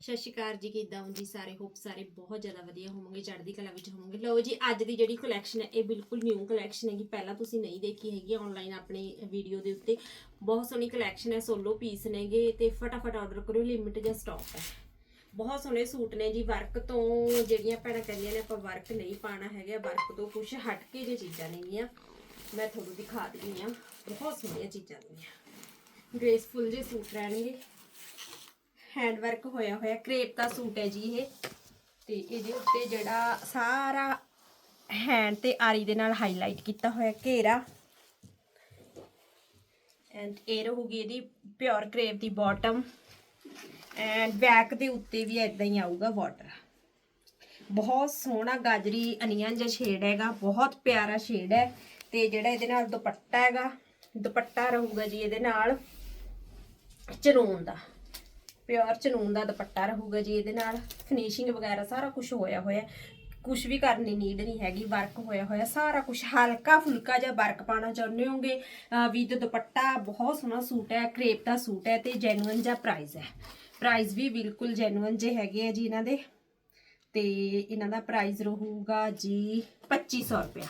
ਸਤਿ ਸ਼੍ਰੀ ਅਕਾਲ ਜੀ, ਕਿਦਾਂ ਹੋ ਜੀ? ਸਾਰੇ ਹੋਪ ਸਾਰੇ ਬਹੁਤ ਜ਼ਿਆਦਾ ਵਧੀਆ ਹੋਵੋਗੇ, ਚੜ੍ਹਦੀ ਕਲਾ ਵਿੱਚ ਹੋਵੋਗੇ। ਲਓ ਜੀ, ਅੱਜ ਦੀ ਜਿਹੜੀ ਕਲੈਕਸ਼ਨ ਹੈ, ਇਹ ਬਿਲਕੁਲ ਨਿਊ ਕਲੈਕਸ਼ਨ ਹੈਗੀ। ਪਹਿਲਾਂ ਤੁਸੀਂ ਨਹੀਂ ਦੇਖੀ ਹੈਗੀ ਆਨਲਾਈਨ ਆਪਣੇ ਵੀਡੀਓ ਦੇ ਉੱਤੇ। ਬਹੁਤ ਸੋਹਣੀ ਕਲੈਕਸ਼ਨ ਹੈ ਸੋਲੋ ਪੀਸ ਨੇਗੇ ਤੇ ਫਟਾਫਟ ਆਰਡਰ ਕਰੋ ਲਿਮਿਟ ਜਾਂ ਸਟਾਕ ਹੈ। ਬਹੁਤ ਸੋਹਣੇ ਸੂਟ ਨੇ ਜੀ ਵਰਕ ਤੋਂ ਜਿਹੜੀਆਂ ਭੈਣਾਂ ਕਹਿੰਦੀਆਂ ਨੇ, ਆਪਾਂ ਵਰਕ ਨਹੀਂ ਪਾਣਾ ਹੈਗਾ ਵਰਕ ਤੋਂ ਕੁਝ ਹਟ ਕੇ ਜੇ ਚੀਜ਼ਾਂ ਨੇਗੀਆਂ ਮੈਂ ਤੁਹਾਨੂੰ ਦਿਖਾ ਦਿੰਦੀ ਆ ਬਹੁਤ ਸੋਹਣੀਆਂ ਚੀਜ਼ਾਂ ਨੇ। ਗ੍ਰੇਸਫੁਲ ਜੇ ਸੂਟ ਰਹਿਣਗੇ। ਹੈਂਡ ਵਰਕ ਹੋਇਆ ਹੋਇਆ, ਕ੍ਰੇਪ ਦਾ ਸੂਟ ਹੈ ਜੀ ਇਹ। ਤੇ ਇਹਦੇ ਉੱਤੇ ਜਿਹੜਾ ਸਾਰਾ ਹੈਂਡ ਤੇ ਆਰੀ ਦੇ ਨਾਲ ਹਾਈਲਾਈਟ ਕੀਤਾ ਹੋਇਆ ਘੇਰਾ। ਐਂਡ ਇਹ ਰਹੂਗੀ ਇਹਦੀ ਪਿਓਰ ਕ੍ਰੇਪ ਦੀ ਬਾਟਮ ਐਂਡ ਬੈਕ ਦੇ ਉੱਤੇ ਵੀ ਇਦਾਂ ਹੀ ਆਊਗਾ ਵਾਟਰ ਬਹੁਤ ਸੋਹਣਾ ਗਾਜਰੀ ਅਨੀਅਨ ਜਿਹਾ ਸ਼ੇਡ ਹੈਗਾ, ਬਹੁਤ ਪਿਆਰਾ ਸ਼ੇਡ ਹੈ। ਤੇ ਜਿਹੜਾ ਇਹਦੇ ਨਾਲ ਦੁਪੱਟਾ ਹੈਗਾ, ਦੁਪੱਟਾ ਰਹੂਗਾ ਜੀ ਇਹਦੇ ਨਾਲ ਚਨੂਨ ਦਾ। ਪਿਓਰ ਚਨੂਨ ਦਾ ਦੁਪੱਟਾ ਰਹੂਗਾ ਜੀ ਇਹਦੇ ਨਾਲ। ਫਿਨਿਸ਼ਿੰਗ ਵਗੈਰਾ ਸਾਰਾ ਕੁਝ ਹੋਇਆ ਹੋਇਆ। ਕੁਝ ਵੀ ਕਰਨ ਦੀ ਨੀਡ ਨਹੀਂ ਹੈਗੀ ਵਰਕ ਹੋਇਆ ਹੋਇਆ, ਸਾਰਾ ਕੁਝ ਹਲਕਾ ਫੁਲਕਾ ਜਿਹਾ ਵਰਕ ਪਾਣਾ ਚਾਹੁੰਦੇ ਹੋਗੇ ਵਿਦ ਦੁਪੱਟਾ ਬਹੁਤ ਸੋਹਣਾ ਸੂਟ ਹੈ ਕ੍ਰੇਪ ਦਾ ਸੂਟ ਹੈ ਤੇ ਜੈਨੂਇਨ ਜਿਹਾ ਪ੍ਰਾਈਸ ਹੈ। ਪ੍ਰਾਈਸ ਵੀ ਬਿਲਕੁਲ ਜੈਨੂਇਨ ਜੇ ਹੈਗੇ ਆ ਜੀ ਇਹਨਾਂ ਦੇ। ਤੇ ਇਹਨਾਂ ਦਾ ਪ੍ਰਾਈਸ ਰਹੂਗਾ ਜੀ 2500 ਰੁਪਇਆ।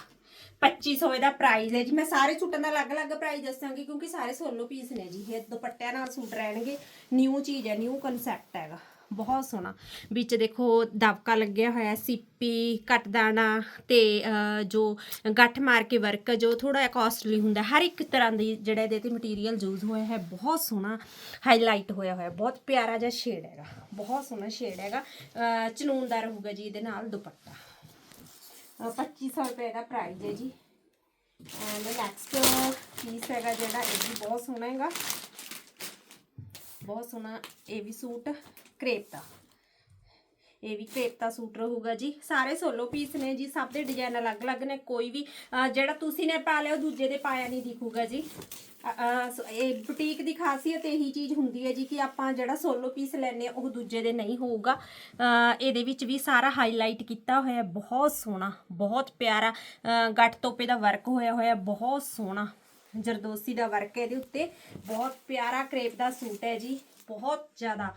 2500 ਇਹਦਾ ਪ੍ਰਾਈਸ ਹੈ ਜੀ। ਮੈਂ ਸਾਰੇ ਸੂਟਾਂ ਦਾ ਅਲੱਗ-ਅਲੱਗ ਪ੍ਰਾਈਸ ਦੱਸਾਂਗੀ ਕਿਉਂਕਿ ਸਾਰੇ ਸੋਲੋ ਪੀਸ ਨੇ ਜੀ। ਇਹ ਦੁਪੱਟਿਆਂ ਨਾਲ ਸੂਟ ਰਹਿਣਗੇ। ਨਿਊ ਚੀਜ਼ ਹੈ ਨਿਊ ਕਨਸੈਪਟ ਹੈਗਾ। ਬਹੁਤ ਸੋਹਣਾ। ਵਿੱਚ ਦੇਖੋ ਦਬਕਾ ਲੱਗਿਆ ਹੋਇਆ ਸਿੱਪੀ ਕੱਟਦਾਣਾ ਤੇ ਜੋ ਗੱਠ ਮਾਰ ਕੇ ਵਰਕ ਜੋ ਥੋੜਾ ਜਿਹਾ ਕਾਸਟਲੀ ਹੁੰਦਾ। ਹਰ ਇੱਕ ਤਰ੍ਹਾਂ ਦੀ ਜਿਹੜਾ ਇਹਦੇ ਤੇ ਮਟੀਰੀਅਲ ਯੂਜ਼ ਹੋਇਆ ਹੈ ਬਹੁਤ ਸੋਹਣਾ ਹਾਈਲਾਈਟ ਹੋਇਆ ਹੋਇਆ। ਬਹੁਤ ਪਿਆਰਾ ਜਿਹਾ ਸ਼ੇਡ ਹੈਗਾ। ਬਹੁਤ ਸੋਹਣਾ ਸ਼ੇਡ ਹੈਗਾ। ਅਹ, ਚਨੂਨ ਦਾ ਰਹੂਗਾ ਜੀ ਇਹਦੇ ਨਾਲ ਦੁਪੱਟਾ। 2500 ਰੁਪਏ ਦਾ ਪ੍ਰਾਈਸ ਹੈ ਜੀ। ਐਂਡ ਨੈਕਸਟ ਪੀਸ ਹੈਗਾ ਜਿਹੜਾ, ਇਹ ਵੀ ਬਹੁਤ ਸੋਹਣਾ ਹੈਗਾ। ਬਹੁਤ ਸੋਹਣਾ ਇਹ ਵੀ ਸੂਟ ਕ੍ਰੇਪ ਦਾ ਇਹ ਵੀ ਕ੍ਰੇਪ ਸੂਟ ਰਹੂਗਾ ਜੀ। ਸਾਰੇ ਸੋਲੋ ਪੀਸ ਨੇ ਜੀ ਸਭ ਦੇ ਡਿਜ਼ਾਈਨ ਅਲੱਗ-ਅਲੱਗ ਨੇ ਕੋਈ ਵੀ ਜਿਹੜਾ ਤੁਸੀਂ ਨੇ ਪਾ ਲਿਆ ਉਹ ਦੂਜੇ ਦੇ ਪਾਇਆ ਨਹੀਂ ਦਿਖੂਗਾ ਜੀ। ਇਹ ਬੁਟੀਕ ਦੀ ਖਾਸੀਅਤ ਇਹੀ ਚੀਜ਼ ਹੁੰਦੀ ਹੈ ਜੀ ਕਿ ਆਪਾਂ ਜਿਹੜਾ ਸੋਲੋ ਪੀਸ ਲੈਨੇ ਆ ਉਹ ਦੂਜੇ ਦੇ ਨਹੀਂ ਹੋਊਗਾ। ਇਹਦੇ ਵਿੱਚ ਵੀ ਸਾਰਾ ਹਾਈਲਾਈਟ ਕੀਤਾ ਹੋਇਆ ਬਹੁਤ ਸੋਹਣਾ ਬਹੁਤ ਪਿਆਰਾ ਅ, ਗੱਠ ਤੋਪੇ ਦਾ ਵਰਕ ਹੋਇਆ ਹੋਇਆ ਬਹੁਤ ਸੋਹਣਾ। ਜਰਦੋਸੀ ਦਾ ਵਰਕ ਹੈ ਇਹਦੇ ਉੱਤੇ। ਬਹੁਤ ਪਿਆਰਾ ਕ੍ਰੇਪ ਦਾ ਸੂਟ ਹੈ ਜੀ। ਬਹੁਤ ਜ਼ਿਆਦਾ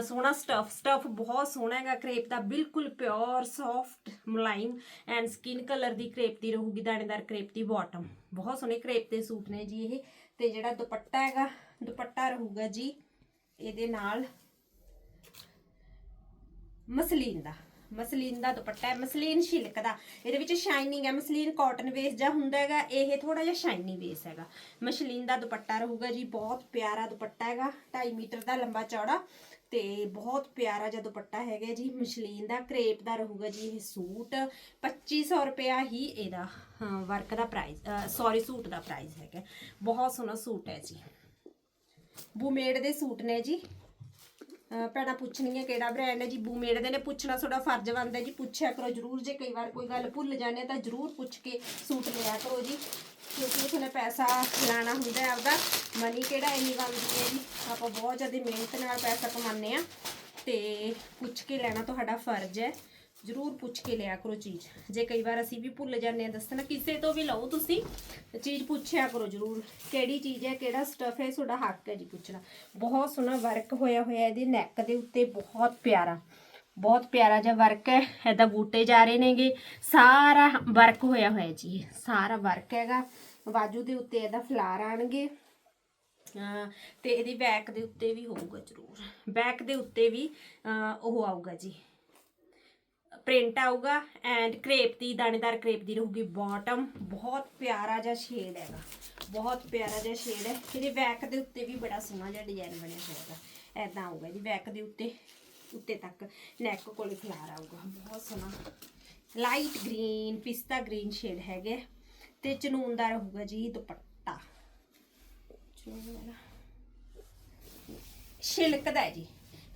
ਸੋਹਣਾ ਸਟਫ ਸਟਫ ਬਹੁਤ ਸੋਹਣਾ ਹੈਗਾ ਕ੍ਰੇਪ ਦਾ। ਬਿਲਕੁਲ ਪਿਓਰ ਸੌਫਟ ਮੁਲਾਇਮ ਐਂਡ ਸਕਿਨ ਕਲਰ ਦੀ ਕ੍ਰੇਪ ਦੀ ਰਹੂਗੀ, ਦਾਣੇਦਾਰ ਕ੍ਰੇਪ ਦੀ ਬਾਟਮ ਬਹੁਤ ਸੋਹਣੇ ਕ੍ਰੇਪ ਦੇ ਸੂਟ ਨੇ ਜੀ ਇਹ। ਤੇ ਜਿਹੜਾ ਦੁਪੱਟਾ ਹੈਗਾ, ਦੁਪੱਟਾ ਰਹੂਗਾ ਜੀ ਇਹਦੇ ਨਾਲ ਮਸਲੀਨ ਦਾ। ਮਸਲੀਨ ਦਾ ਦੁਪੱਟਾ ਹੈ, ਮਸਲੀਨ ਸ਼ਿਲਕ ਦਾ ਇਹਦੇ ਵਿੱਚ ਸ਼ਾਈਨਿੰਗ ਹੈ, ਮਸਲੀਨ ਕਾਟਨ ਵੇਸ ਜਾਂ ਹੁੰਦਾ ਹੈਗਾ, ਇਹ ਥੋੜਾ ਜਿਹਾ ਸ਼ਾਈਨੀ ਵੇਸ ਹੈਗਾ। ਮਸਲੀਨ ਦਾ ਦੁਪੱਟਾ ਰਹੂਗਾ ਜੀ, ਬਹੁਤ ਪਿਆਰਾ ਦੁਪੱਟਾ ਹੈਗਾ 2.5 ਮੀਟਰ ਦਾ ਲੰਬਾ ਚੌੜਾ ਤੇ ਬਹੁਤ ਪਿਆਰਾ ਜਿਹਾ ਦੁਪੱਟਾ ਹੈਗਾ ਜੀ। ਮਸਲੀਨ ਦਾ ਕ੍ਰੇਪ ਦਾ ਰਹੂਗਾ ਜੀ ਇਹ ਸੂਟ 2500 ਰੁਪਿਆ ਹੀ ਇਹਦਾ ਵਰਕ ਦਾ ਪ੍ਰਾਈਸ ਸੌਰੀ ਸੂਟ ਦਾ ਪ੍ਰਾਈਸ ਹੈਗਾ। ਬਹੁਤ ਸੋਹਣਾ ਸੂਟ ਹੈ ਜੀ। ਬੂਮੇਡ ਦੇ ਸੂਟ ਨੇ ਜੀ। ਭੈਣਾਂ ਪੁੱਛਣੀਆਂ ਕਿਹੜਾ ਬ੍ਰਾਂਡ ਹੈ ਜੀ ਬੂਮੇਡ ਦੇ ਨੇ, ਪੁੱਛਣਾ ਤੁਹਾਡਾ ਫਰਜ਼ ਬਣਦਾ ਜੀ, ਪੁੱਛਿਆ ਕਰੋ ਜਰੂਰ, ਜੇ ਕਈ ਵਾਰ ਕੋਈ ਗੱਲ ਭੁੱਲ ਜਾਂਦੇ ਤਾਂ ਜਰੂਰ ਪੁੱਛ ਕੇ ਸੂਟ ਲਿਆ ਕਰੋ ਜੀ, ਕਿਉਂਕਿ ਤੁਹਾਨੂੰ ਪੈਸਾ ਲਾਣਾ ਹੁੰਦਾ ਹੈ ਆਪਦਾ ਮਨੀ ਕਿਹੜਾ ਇੰਨੀ ਬਣਦੀ ਹੈ ਜੀ, ਆਪਾਂ ਬਹੁਤ ਜ਼ਿਆਦਾ ਮਿਹਨਤ ਨਾਲ ਪੈਸਾ ਕਮਾਉਂਦੇ ਆ ਤੇ ਪੁੱਛ ਕੇ ਲੈਣਾ ਤੁਹਾਡਾ ਫਰਜ਼ ਹੈ। ਜਰੂਰ ਪੁੱਛ ਕੇ ਲਿਆ ਕਰੋ ਚੀਜ਼। ਜੇ ਕਈ ਵਾਰ ਅਸੀਂ ਵੀ ਭੁੱਲ ਜਾਂਦੇ ਆ ਦੱਸਣਾ ਕਿਸੇ ਤੋਂ ਵੀ ਲਓ ਤੁਸੀਂ ਚੀਜ਼ ਪੁੱਛਿਆ ਕਰੋ ਜਰੂਰ ਕਿਹੜੀ ਚੀਜ਼ ਹੈ ਕਿਹੜਾ ਸਟਫ ਹੈ ਤੁਹਾਡਾ ਹੱਕ ਹੈ ਜੀ ਪੁੱਛਣਾ। ਬਹੁਤ ਸੋਹਣਾ ਵਰਕ ਹੋਇਆ ਹੋਇਆ ਇਹਦੇ ਨੈਕ ਦੇ ਉੱਤੇ ਬਹੁਤ ਪਿਆਰਾ ਬਹੁਤ ਪਿਆਰਾ ਜਿਹਾ ਵਰਕ ਹੈ ਇਹਦਾ ਬੂਟੇ ਜਾ ਰਹੇ ਨੇਗੇ ਸਾਰਾ ਵਰਕ ਹੋਇਆ ਹੋਇਆ ਜੀ ਇਹ, ਸਾਰਾ ਵਰਕ ਹੈਗਾ। ਬਾਜੂ ਦੇ ਉੱਤੇ ਇਹਦਾ ਫਲਾਰ ਆਣਗੇ ਅਹ ਤੇ ਇਹਦੀ ਬੈਕ ਦੇ ਉੱਤੇ ਵੀ ਹੋਊਗਾ ਜ਼ਰੂਰ ਬੈਕ ਦੇ ਉੱਤੇ ਵੀ ਉਹ ਆਊਗਾ ਜੀ। ਪ੍ਰਿੰਟ ਆਊਗਾ ਐਂਡ ਕ੍ਰੇਪ ਦੀ, ਦਾਣੇਦਾਰ ਕ੍ਰੇਪ ਦੀ ਰਹੂਗੀ ਬਾਟਮ ਬਹੁਤ ਪਿਆਰਾ ਜਿਹਾ ਸ਼ੇਡ ਹੈਗਾ। ਬਹੁਤ ਪਿਆਰਾ ਜਿਹਾ ਸ਼ੇਡ ਹੈ। ਇਹਦੇ ਬੈਕ ਦੇ ਉੱਤੇ ਵੀ ਬੜਾ ਸੋਹਣਾ ਜਿਹਾ ਡਿਜ਼ਾਈਨ ਬਣਿਆ ਹੋਇਆ ਹੈਗਾ। ਐਦਾਂ ਆਊਗਾ ਜੀ ਬੈਕ ਦੇ ਉੱਤੇ ਉੱਤੇ ਤੱਕ। ਨੈਕ ਕੋਲੇ ਫਲਾਰ ਆਊਗਾ। ਬਹੁਤ ਸੋਹਣਾ। ਲਾਈਟ ਗ੍ਰੀਨ ਪਿਸਤਾ ਗ੍ਰੀਨ ਸ਼ੇਡ ਹੈਗੇ। ਤੇ ਚਨੂਨ ਦਾ ਰਹੂਗਾ ਜੀ ਦੁਪੱਟਾ। ਚਨੂਨ ਸ਼ਿਲਕ ਦਾ ਜੀ।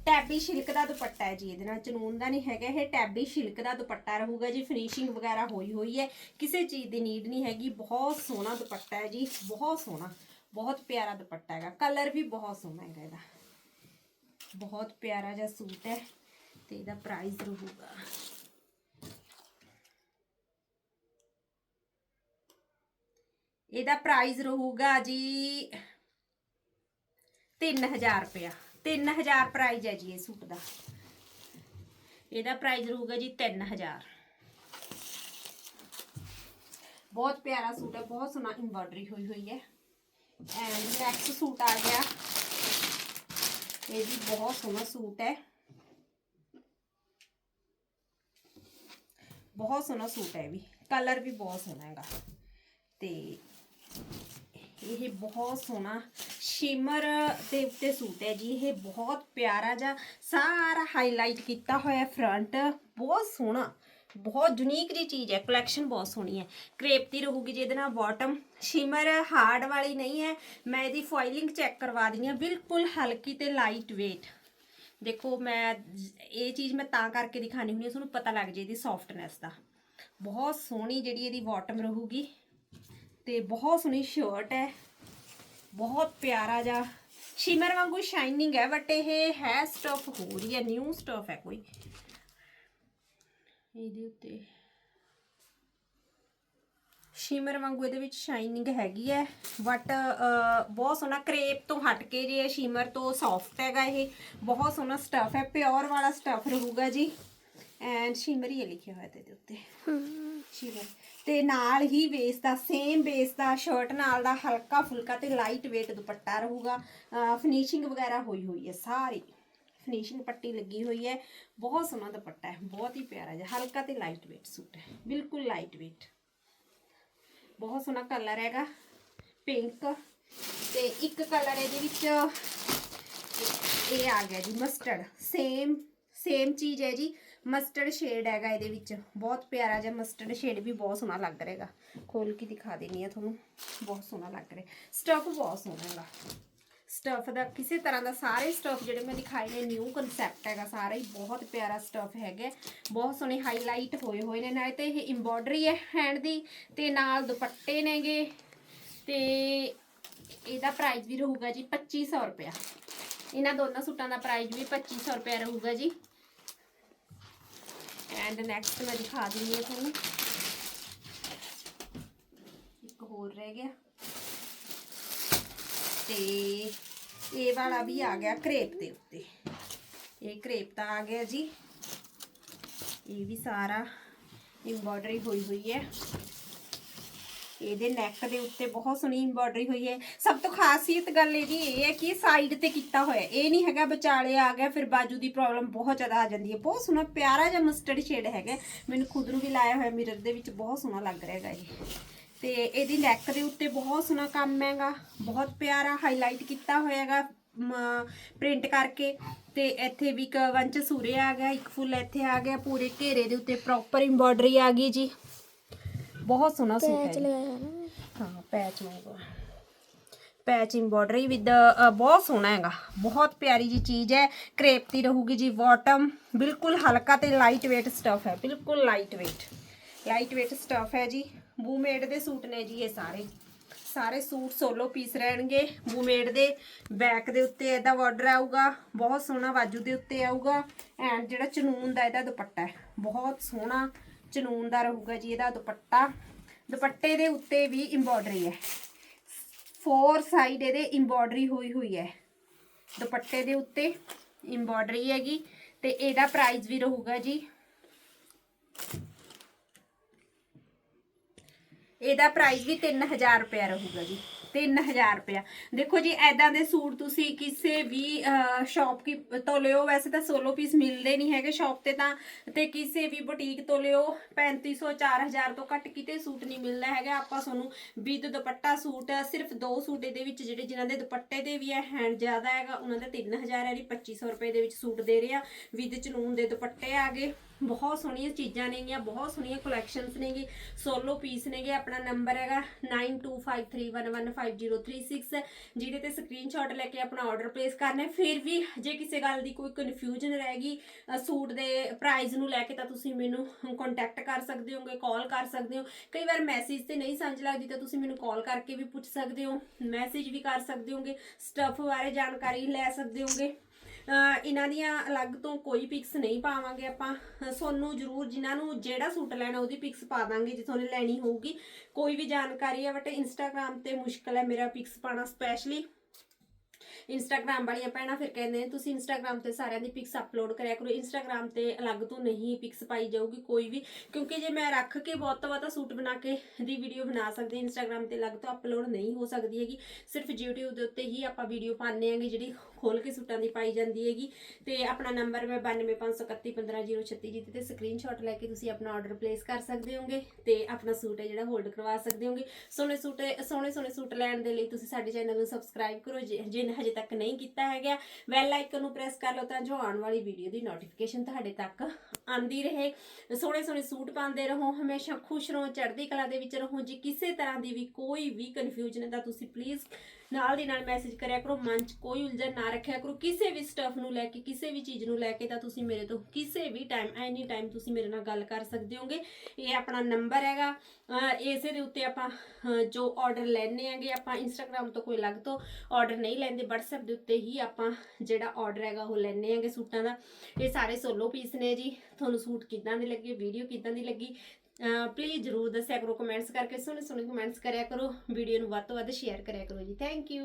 ਟੈਬੀ ਸ਼ਿਲਕ ਦਾ ਦੁਪੱਟਾ ਹੈ ਜੀ, ਇਹਦੇ ਨਾਲ ਚਨੂਨ ਦਾ ਨਹੀਂ ਹੈਗਾ, ਇਹ ਟੈਬੀ ਸ਼ਿਲਕ ਦਾ ਦੁਪੱਟਾ ਰਹੂਗਾ ਜੀ ਫਿਨਿਸ਼ਿੰਗ ਵਗੈਰਾ ਹੋਈ ਹੋਈ ਹੈ, ਕਿਸੇ ਚੀਜ਼ ਦੀ ਨੀਡ ਨਹੀਂ ਹੈਗੀ, ਬਹੁਤ ਸੋਹਣਾ ਦੁਪੱਟਾ ਹੈ ਜੀ, ਬਹੁਤ ਸੋਹਣਾ, ਬਹੁਤ ਪਿਆਰਾ ਦੁਪੱਟਾ ਹੈਗਾ ਕਲਰ ਵੀ ਬਹੁਤ ਸੋਹਣਾ ਹੈਗਾ ਇਹਦਾ। ਬਹੁਤ ਪਿਆਰਾ ਜਿਹਾ ਸੂਟ ਹੈ ਤੇ ਇਹਦਾ ਪ੍ਰਾਈਸ ਰਹੂਗਾ। ਇਹਦਾ ਪ੍ਰਾਈਸ ਰਹੂਗਾ ਜੀ 3000 ਰੁਪਇਆ। 3000 ਪ੍ਰਾਈਜ਼ ਹੈ ਜੀ ਇਹ ਸੂਟ ਦਾ। ਇਹਦਾ ਪ੍ਰਾਈਜ਼ ਰਹੂਗਾ ਜੀ 3000 ਬਹੁਤ ਪਿਆਰਾ ਸੂਟ ਹੈ, ਬਹੁਤ ਸੋਹਣਾ ਐਮਬ੍ਰਾਇਡਰੀ ਹੋਈ ਹੋਈ ਹੈ। ਐਂਡ ਨੈਕਸਟ ਸੂਟ ਆ ਗਿਆ। ਇਹ ਵੀ ਬਹੁਤ ਸੋਹਣਾ ਸੂਟ ਹੈ। ਬਹੁਤ ਸੋਹਣਾ ਸੂਟ ਹੈ ਇਹ ਵੀ। ਕਲਰ ਵੀ ਬਹੁਤ ਸੋਹਣਾ ਹੈਗਾ। ਤੇ ਇਹ ਬਹੁਤ ਸੋਹਣਾ ਸ਼ਿਮਰ ਦੇ ਉੱਤੇ ਸੂਟ ਹੈ ਜੀ, ਇਹ ਬਹੁਤ ਪਿਆਰਾ ਜਿਹਾ ਸਾਰਾ ਹਾਈਲਾਈਟ ਕੀਤਾ ਹੋਇਆ ਫਰੰਟ ਬਹੁਤ ਸੋਹਣਾ, ਬਹੁਤ ਯੂਨੀਕ ਜੀ ਚੀਜ਼ ਹੈ ਕਲੈਕਸ਼ਨ ਬਹੁਤ ਸੋਹਣੀ ਹੈ। ਕ੍ਰੇਪ ਦੀ ਰਹੂਗੀ ਜਿਹਦੇ ਨਾਲ ਬਾਟਮ ਸ਼ਿਮਰ ਹਾਰਡ ਵਾਲੀ ਨਹੀਂ ਹੈ, ਮੈਂ ਇਹਦੀ ਫੋਇਲਿੰਗ ਚੈੱਕ ਕਰਵਾ ਦਿੰਦੀ ਹਾਂ, ਬਿਲਕੁਲ ਹਲਕੀ ਤੇ ਲਾਈਟ weight ਦੇਖੋ ਮੈਂ ਇਹ ਚੀਜ਼ ਮੈਂ ਤਾਂ ਕਰਕੇ ਦਿਖਾਣੀ ਹੁੰਦੀ ਹੈ, ਤੁਹਾਨੂੰ ਪਤਾ ਲੱਗ ਜੇ ਇਹਦੀ ਸੌਫਟਨੈਸ ਦਾ। ਬਹੁਤ ਸੋਹਣੀ ਜਿਹੜੀ ਇਹਦੀ ਬਾਟਮ ਰਹੂਗੀ। ਤੇ ਬਹੁਤ ਸੋਹਣੀ ਸ਼ਰਟ ਹੈ। ਬਹੁਤ ਪਿਆਰਾ ਜਿਹਾ। ਸ਼ਿਮਰ ਵਾਂਗੂ ਸ਼ਾਈਨਿੰਗ ਹੈ ਬਟ ਇਹ ਹੈ ਸਟਫ ਹੋ ਰਹੀ ਹੈ ਨਿਊ ਸਟਫ ਹੈ ਕੋਈ। ਇਹਦੇ ਉੱਤੇ ਸ਼ਿਮਰ ਵਾਂਗੂ ਇਹਦੇ ਵਿੱਚ ਸ਼ਾਈਨਿੰਗ ਹੈਗੀ ਹੈ ਬਟ ਬਹੁਤ ਸੋਹਣਾ ਕਰੇਪ ਤੋਂ ਹਟ ਕੇ ਜੇ ਸ਼ਿਮਰ ਤੋਂ ਸੌਫਟ ਹੈਗਾ ਇਹ, ਬਹੁਤ ਸੋਹਣਾ ਸਟਫ ਹੈ ਪਿਓਰ ਵਾਲਾ ਸਟਫ ਰਹੂਗਾ ਜੀ। ਐਂਡ ਸ਼ਿਮਰ ਹੀ ਹੈ ਲਿਖਿਆ ਹੋਇਆ ਇਹਦੇ ਉੱਤੇ। ਸ਼ਿਮਰ ਤੇ ਨਾਲ ਹੀ ਵੇਸ ਦਾ ਸੇਮ ਵੇਸ ਦਾ ਸ਼ਰਟ ਨਾਲ ਦਾ ਹਲਕਾ ਫੁਲਕਾ ਤੇ ਲਾਈਟ weight ਦੁਪੱਟਾ ਰਹੂਗਾ। ਫਿਨਿਸ਼ਿੰਗ ਵਗੈਰਾ ਹੋਈ ਹੋਈ ਹੈ ਸਾਰੀ। ਫਿਨਿਸ਼ਿੰਗ ਪੱਟੀ ਲੱਗੀ ਹੋਈ ਹੈ। ਬਹੁਤ ਸੋਹਣਾ ਦੁਪੱਟਾ ਹੈ, ਬਹੁਤ ਹੀ ਪਿਆਰਾ ਜਿਹਾ। ਹਲਕਾ ਤੇ ਲਾਈਟ weight ਸੂਟ ਹੈ। ਬਿਲਕੁਲ ਲਾਈਟ weight ਬਹੁਤ ਸੋਹਣਾ ਕਲਰ ਹੈਗਾ ਪਿੰਕ ਤੇ ਇੱਕ ਕਲਰ ਇਹਦੇ ਵਿੱਚ ਇਹ ਆ ਗਿਆ ਜੀ ਮਸਟਰਡ ਸੇਮ ਸੇਮ ਚੀਜ਼ ਹੈ ਜੀ। ਮਸਟਰਡ ਸ਼ੇਡ ਹੈਗਾ ਇਹਦੇ ਵਿੱਚ। ਬਹੁਤ ਪਿਆਰਾ ਜਿਹਾ ਮਸਟਰਡ ਸ਼ੇਡ ਵੀ ਬਹੁਤ ਸੋਹਣਾ ਲੱਗ ਰਿਹਾਗਾ। ਖੋਲ ਕੇ ਦਿਖਾ ਦੇਣੀ ਆ ਤੁਹਾਨੂੰ। ਬਹੁਤ ਸੋਹਣਾ ਲੱਗ ਰਿਹਾ। ਸਟਫ ਬਹੁਤ ਸੋਹਣਾ ਹੈਗਾ। ਸਟਫ ਦਾ ਕਿਸੇ ਤਰ੍ਹਾਂ ਦਾ ਸਾਰੇ ਸਟਫ ਜਿਹੜੇ ਮੈਂ ਦਿਖਾਏ ਨੇ ਨਿਊ ਕਨਸੈਪਟ ਹੈਗਾ ਸਾਰਾ ਹੀ। ਬਹੁਤ ਪਿਆਰਾ ਸਟਫ ਹੈਗਾ। ਬਹੁਤ ਸੋਹਣੇ ਹਾਈਲਾਈਟ ਹੋਏ ਹੋਏ ਨੇ। ਨਾਲੇ ਤੇ ਇਹ ਐਮਬੋਡਰੀ ਹੈ ਹੈਂਡ ਦੀ ਤੇ ਨਾਲ ਦੁਪੱਟੇ ਨੇਗੇ। ਤੇ ਇਹਦਾ ਪ੍ਰਾਈਸ ਵੀ ਰਹੂਗਾ ਜੀ 2500 ਰੁਪਇਆ। ਇਹਨਾਂ ਦੋਨਾਂ ਸੂਟਾਂ ਦਾ ਪ੍ਰਾਈਸ ਵੀ 2500 ਰੁਪਇਆ ਰਹੂਗਾ ਜੀ। ਐਂਡ ਨੈਕਸਟ ਮੈਂ ਦਿਖਾ ਦਿੰਦੀ ਹਾਂ ਤੁਹਾਨੂੰ। ਇੱਕ ਹੋਰ ਰਹਿ ਗਿਆ। ਤੇ ਇਹ ਵਾਲਾ ਵੀ ਆ ਗਿਆ ਕ੍ਰੇਪ ਦੇ ਉੱਤੇ। ਇਹ ਕ੍ਰੇਪ ਤਾਂ ਆ ਗਿਆ ਜੀ। ਇਹ ਵੀ ਸਾਰਾ ਐਮਬੋਡਰੀ ਹੋਈ ਹੋਈ ਹੈ। ਇਹਦੇ ਨੈਕ ਦੇ ਉੱਤੇ ਬਹੁਤ ਸੋਹਣੀ ਐਮਬੋਡਰੀ ਹੋਈ ਹੈ। ਸਭ ਤੋਂ ਖਾਸੀਅਤ ਗੱਲ ਇਹਦੀ ਇਹ ਹੈ ਕਿ ਸਾਈਡ ਤੇ ਕੀਤਾ ਹੋਇਆ ਇਹ ਨਹੀਂ ਹੈਗਾ ਵਿਚਾਲੇ ਆ ਗਿਆ, ਫਿਰ ਬਾਜੂ ਦੀ ਪ੍ਰੋਬਲਮ ਬਹੁਤ ਜ਼ਿਆਦਾ ਆ ਜਾਂਦੀ ਹੈ। ਬਹੁਤ ਸੋਹਣਾ, ਪਿਆਰਾ ਜਿਹਾ ਮਸਟਰਡ ਸ਼ੇਡ ਹੈਗਾ ਮੈਨੂੰ ਖੁਦ ਨੂੰ ਵੀ ਲਾਇਆ ਹੋਇਆ ਮਿਰਰ ਦੇ ਵਿੱਚ, ਬਹੁਤ ਸੋਹਣਾ ਲੱਗ ਰਿਹਾ ਹੈਗਾ ਇਹ। ਤੇ ਇਹਦੀ ਨੈਕ ਦੇ ਉੱਤੇ ਬਹੁਤ ਸੋਹਣਾ ਕੰਮ ਹੈਗਾ, ਬਹੁਤ ਪਿਆਰਾ ਹਾਈਲਾਈਟ ਕੀਤਾ ਹੋਇਆ ਹੈਗਾ ਪ੍ਰਿੰਟ ਕਰਕੇ। ਤੇ ਇੱਥੇ ਵੀ ਇੱਕ ਵੰਚ ਸੂਰੇ ਆ ਗਿਆ, ਇੱਕ ਫੁੱਲ ਇੱਥੇ ਆ ਗਿਆ, ਪੂਰੇ ਘੇਰੇ ਦੇ ਉੱਤੇ ਪ੍ਰੋਪਰ ਐਮਬੋਡਰੀ ਆ ਗਈ ਜੀ। ਬਹੁਤ ਸੋਹਣਾ ਸੂਟ ਹੈ ਜੀ। ਹਾਂ ਪੈਚ ਹੋਊਗਾ ਪੈਚ ਐਮਬੋਡਰੀ ਵਿਦ ਬਹੁਤ ਸੋਹਣਾ ਹੈਗਾ। ਬਹੁਤ ਪਿਆਰੀ ਜੀ ਚੀਜ਼ ਹੈ। ਕ੍ਰੇਪ ਦੀ ਰਹੂਗੀ ਜੀ ਬਾਟਮ ਬਿਲਕੁਲ ਹਲਕਾ ਤੇ ਲਾਈਟ weight ਸਟਫ ਹੈ। ਬਿਲਕੁਲ light weight light weight stuff ਹੈ ਜੀ। ਬੂਮੇਡ ਦੇ ਸੂਟ ਨੇ ਜੀ ਇਹ ਸਾਰੇ। ਸਾਰੇ ਸੂਟ ਸੋਲੋ ਪੀਸ ਰਹਿਣਗੇ। ਬੂਮੇਡ ਦੇ ਬੈਕ ਦੇ ਉੱਤੇ ਇਹਦਾ ਬਾਰਡਰ ਆਊਗਾ। ਬਹੁਤ ਸੋਹਣਾ ਬਾਜੂ ਦੇ ਉੱਤੇ ਆਊਗਾ। ਐਂਡ ਜਿਹੜਾ ਚਨੂਨ ਦਾ ਇਹਦਾ ਦੁਪੱਟਾ ਹੈ। ਬਹੁਤ ਸੋਹਣਾ ਚਨੂਨ ਦਾ ਰਹੂਗਾ ਜੀ, ਇਹਦਾ ਦੁਪੱਟਾ। ਦੁਪੱਟੇ ਦੇ ਉੱਤੇ ਵੀ ਐਮਬੋਡਰੀ ਹੈ। ਫੋਰ ਸਾਈਡ ਇਹਦੇ ਐਮਬੋਡਰੀ ਹੋਈ ਹੋਈ ਹੈ। ਦੁਪੱਟੇ ਦੇ ਉੱਤੇ ਐਮਬੋਡਰੀ ਹੈਗੀ ਤੇ ਇਹਦਾ ਪ੍ਰਾਈਸ ਵੀ ਰਹੂਗਾ ਜੀ। ਇਹਦਾ ਪ੍ਰਾਈਸ ਵੀ 3000 ਰੁਪਇਆ ਰਹੂਗਾ ਜੀ। 3000 ਰੁਪਇਆ। ਦੇਖੋ ਜੀ ਐਦਾਂ ਦੇ ਸੂਟ ਤੁਸੀਂ ਕਿਸੇ ਵੀ ਸ਼ਾਪ ਕੀ ਤੋਂ ਲਿਓ, ਵੈਸੇ ਤਾਂ ਸੋਲੋ ਪੀਸ ਮਿਲਦੇ ਨਹੀਂ ਹੈਗੇ ਸ਼ਾਪ ਤੇ ਤਾਂ, ਤੇ ਕਿਸੇ ਵੀ ਬੁਟੀਕ ਤੋਂ ਲਿਓ 3500 4000 ਤੋਂ ਘੱਟ ਕਿਤੇ ਸੂਟ ਨਹੀਂ ਮਿਲਦਾ ਹੈਗਾ। ਆਪਾਂ ਤੁਹਾਨੂੰ ਵਿਦ ਦੁਪੱਟਾ ਸੂਟ, ਸਿਰਫ ਦੋ ਸੂਟ ਦੇ ਵਿੱਚ ਜਿਹੜੇ ਜਿਨ੍ਹਾਂ ਦੇ ਦੁਪੱਟੇ ਦੇ ਵੀ ਹੈ ਹੈਂਡ ਜ਼ਿਆਦਾ ਹੈਗਾ, ਉਹਨਾਂ ਦਾ 3000 ਹੈ ਜੀ 2500 ਰੁਪਏ ਦੇ ਵਿੱਚ ਸੂਟ ਦੇ ਰਹੇ ਆ। ਵਿਦ ਚਨੂਨ ਦੇ ਦੁਪੱਟੇ ਆ ਗਏ। ਬਹੁਤ ਸੋਹਣੀਆਂ ਚੀਜ਼ਾਂ ਨੇਗੀਆਂ, ਬਹੁਤ ਸੋਹਣੀਆਂ ਕਲੈਕਸ਼ਨਸ ਨੇਗੇ। ਸੋਲੋ ਪੀਸ ਨੇਗੇ, ਆਪਣਾ ਨੰਬਰ ਹੈਗਾ 9253115036 ਜਿਹਦੇ ਤੇ ਸਕਰੀਨਸ਼ਾਟ ਲੈ ਕੇ ਆਪਣਾ ਆਰਡਰ ਪਲੇਸ ਕਰਨਾ ਫਿਰ ਵੀ ਜੇ ਕਿਸੇ ਗੱਲ ਦੀ ਕੋਈ ਕਨਫਿਊਜ਼ਨ ਰਹਿ ਗਈ ਸੂਟ ਦੇ ਪ੍ਰਾਈਸ ਨੂੰ ਲੈ ਕੇ ਤਾਂ ਤੁਸੀਂ ਮੈਨੂੰ ਕੰਟੈਕਟ ਕਰ ਸਕਦੇ ਹੋਗੇ ਕਾਲ ਕਰ ਸਕਦੇ ਹੋ। ਕਈ ਵਾਰ ਮੈਸੇਜ ਤੇ ਨਹੀਂ ਸਮਝ ਲੱਗਦੀ ਤਾਂ ਤੁਸੀਂ ਮੈਨੂੰ ਕਾਲ ਕਰਕੇ ਵੀ ਪੁੱਛ ਸਕਦੇ ਹੋ ਮੈਸੇਜ ਵੀ ਕਰ ਸਕਦੇ ਹੋਗੇ ਸਟਫ ਬਾਰੇ ਜਾਣਕਾਰੀ ਲੈ ਸਕਦੇ ਹੋਗੇ। ਇਹਨਾਂ ਦੀਆਂ ਅਲੱਗ ਤੋਂ ਕੋਈ ਪਿਕਸ ਨਹੀਂ ਪਾਵਾਂਗੇ ਆਪਾਂ। ਅਹ ਤੁਹਾਨੂੰ ਜਰੂਰ ਜਿਨ੍ਹਾਂ ਨੂੰ ਜਿਹੜਾ ਸੂਟ ਲੈਣਾ ਉਹਦੀ ਪਿਕਸ ਪਾ ਦਾਂਗੇ ਜੇ ਤੁਹਾਨੂੰ ਲੈਣੀ ਹੋਊਗੀ। ਕੋਈ ਵੀ ਜਾਣਕਾਰੀ ਹੈ ਬਟ ਇੰਸਟਾਗ੍ਰam ਤੇ ਮੁਸ਼ਕਲ ਹੈ ਮੇਰਾ ਪਿਕਸ ਪਾਣਾ ਸਪੈਸ਼ਲੀ ਇੰਸਟਾਗ੍ਰam ਵਾਲੀਆਂ ਭੈਣਾਂ ਫਿਰ ਕਹਿੰਦੇ ਨੇ, ਤੁਸੀਂ ਇੰਸਟਾਗ੍ਰam ਤੇ ਸਾਰਿਆਂ ਦੀ ਪਿਕਸ ਅਪਲੋਡ ਕਰਿਆ ਕਰੋ। ਇੰਸਟਾਗ੍ਰam ਤੇ ਅਲੱਗ ਤੋਂ ਨਹੀਂ ਪਿਕਸ ਪਾਈ ਜਾਊਗੀ ਕੋਈ ਵੀ, ਕਿਉਂਕਿ ਜੇ ਮੈਂ ਰੱਖ ਕੇ ਬਹੁਤ ਤੋਂ ਬਹੁਤਾ ਸੂਟ ਬਣਾ ਕੇ ਦੀ ਵੀਡੀਓ ਬਣਾ ਸਕਦੀ ਇੰਸਟਾਗ੍ਰam ਤੇ ਅਲੱਗ ਤੋਂ ਅਪਲੋਡ ਨਹੀਂ ਹੋ ਸਕਦੀ ਹੈਗੀ। ਸਿਰਫ YouTube ਦੇ ਉੱਤੇ ਹੀ ਆਪਾਂ ਵੀਡੀਓ ਪਾਉਂਦੇ ਆਂਗੇ ਜਿਹੜੀ ਖੋਲ ਕੇ ਸੂਟਾਂ ਦੀ ਪਾਈ ਜਾਂਦੀ ਹੈਗੀ। ਤੇ ਆਪਣਾ ਨੰਬਰ ਮੈਂ 9251311536 ਜੀ ਤੇ ਸਕਰੀਨਸ਼ਾਟ ਲੈ ਕੇ ਤੁਸੀਂ ਆਪਣਾ ਆਰਡਰ ਪਲੇਸ ਕਰ ਸਕਦੇ ਹੋਗੇ ਤੇ ਆਪਣਾ ਸੂਟ ਹੈ ਜਿਹੜਾ ਹੋਲਡ ਕਰਵਾ ਸਕਦੇ ਹੋਗੇ। ਸੋਹਣੇ ਸੂਟ, ਸੋਹਣੇ ਸੋਹਣੇ ਸੂਟ ਲੈਣ ਦੇ ਲਈ ਤੁਸੀਂ ਸਾਡੇ ਚੈਨਲ ਨੂੰ ਸਬਸਕ੍ਰਾਈਬ ਕਰੋ, ਜੇ ਜੇ ਹਜੇ ਤੱਕ ਨਹੀਂ ਕੀਤਾ ਹੈਗਾ। ਬੈਲ ਆਈਕਨ ਨੂੰ ਪ੍ਰੈਸ ਕਰ ਲਓ ਤਾਂ ਜੋ ਆਉਣ ਵਾਲੀ ਵੀਡੀਓ ਦੀ ਨੋਟੀਫਿਕੇਸ਼ਨ ਤੁਹਾਡੇ ਤੱਕ ਆਂਦੀ ਰਹੇ। ਸੋਹਣੇ ਸੋਹਣੇ ਸੂਟ ਪਾਉਂਦੇ ਰਹੋ, ਹਮੇਸ਼ਾ ਖੁਸ਼ ਰਹੋ, ਚੜ੍ਹਦੀ ਕਲਾ ਦੇ ਵਿੱਚ ਰਹੋ। ਜੀ ਕਿਸੇ ਤਰ੍ਹਾਂ ਦੀ ਵੀ ਕੋਈ ਵੀ ਕਨਫਿਊਜ਼ਨ ਹੈ ਤਾਂ ਤੁਸੀਂ ਪਲੀਜ਼ ਨਾਲ ਦੀ ਨਾਲ ਮੈਸੇਜ ਕਰਿਆ ਕਰੋ, ਮਨ 'ਚ ਕੋਈ ਉਲਝਣ ਨਾ ਰੱਖਿਆ ਕਰੋ, ਕਿਸੇ ਵੀ ਸਟਫ ਨੂੰ ਲੈ ਕੇ, ਕਿਸੇ ਵੀ ਚੀਜ਼ ਨੂੰ ਲੈ ਕੇ ਤਾਂ ਤੁਸੀਂ ਮੇਰੇ ਤੋਂ ਕਿਸੇ ਵੀ ਟਾਈਮ ਐਨੀ ਟਾਈਮ ਤੁਸੀਂ ਮੇਰੇ ਨਾਲ ਗੱਲ ਕਰ ਸਕਦੇ ਹੋਗੇ। ਇਹ ਆਪਣਾ ਨੰਬਰ ਹੈਗਾ। ਇਸੇ ਦੇ ਉੱਤੇ ਆਪਾਂ ਜੋ ਆਰਡਰ ਲੈਣੇ ਆਂਗੇ ਆਪਾਂ ਇੰਸਟਾਗ੍ਰam ਤੋਂ ਕੋਈ ਅਲੱਗ ਤੋਂ ਆਰਡਰ ਨਹੀਂ ਲੈਂਦੇ WhatsApp ਦੇ ਉੱਤੇ ਹੀ ਆਪਾਂ ਜਿਹੜਾ ਆਰਡਰ ਹੈਗਾ ਉਹ ਲੈਣੇ ਆਂਗੇ ਸੂਟਾਂ ਦਾ। ਇਹ ਸਾਰੇ ਸੋਲੋ ਪੀਸ ਨੇ ਜੀ। ਤੁਹਾਨੂੰ ਸੂਟ ਕਿੱਦਾਂ ਦੇ ਲੱਗੇ ਵੀਡੀਓ ਕਿੱਦਾਂ ਦੀ ਲੱਗੀ ਪਲੀਜ਼ ਜਰੂਰ ਦੱਸਿਆ ਕਰੋ ਕਮੈਂਟਸ ਕਰਕੇ ਸੋਹਣੇ ਸੋਹਣੇ ਕਮੈਂਟਸ ਕਰਿਆ ਕਰੋ ਵੀਡੀਓ ਨੂੰ ਵੱਧ ਤੋਂ ਵੱਧ ਸ਼ੇਅਰ ਕਰਿਆ ਕਰੋ ਜੀ। Thank you